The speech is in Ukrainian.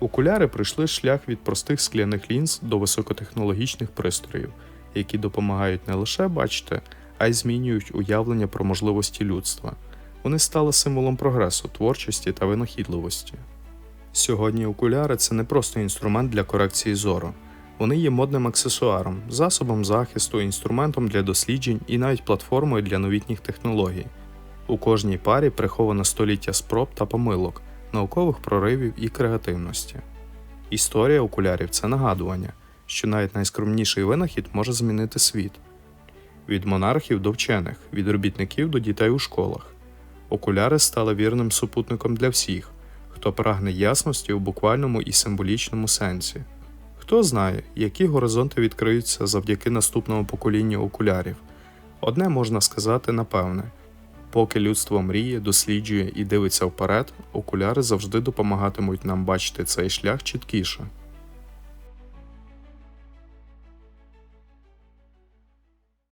Окуляри пройшли шлях від простих скляних лінз до високотехнологічних пристроїв, які допомагають не лише бачити, а й змінюють уявлення про можливості людства. Вони стали символом прогресу, творчості та винахідливості. Сьогодні окуляри це не просто інструмент для корекції зору. Вони є модним аксесуаром, засобом захисту, інструментом для досліджень і навіть платформою для новітніх технологій. У кожній парі приховано століття спроб та помилок, наукових проривів і креативності. Історія окулярів це нагадування, що навіть найскромніший винахід може змінити світ. Від монархів до вчених, від робітників до дітей у школах. Окуляри стали вірним супутником для всіх, хто прагне ясності у буквальному і символічному сенсі. Хто знає, які горизонти відкриються завдяки наступному поколінню окулярів. Одне можна сказати напевне: поки людство мріє, досліджує і дивиться вперед, окуляри завжди допомагатимуть нам бачити цей шлях чіткіше.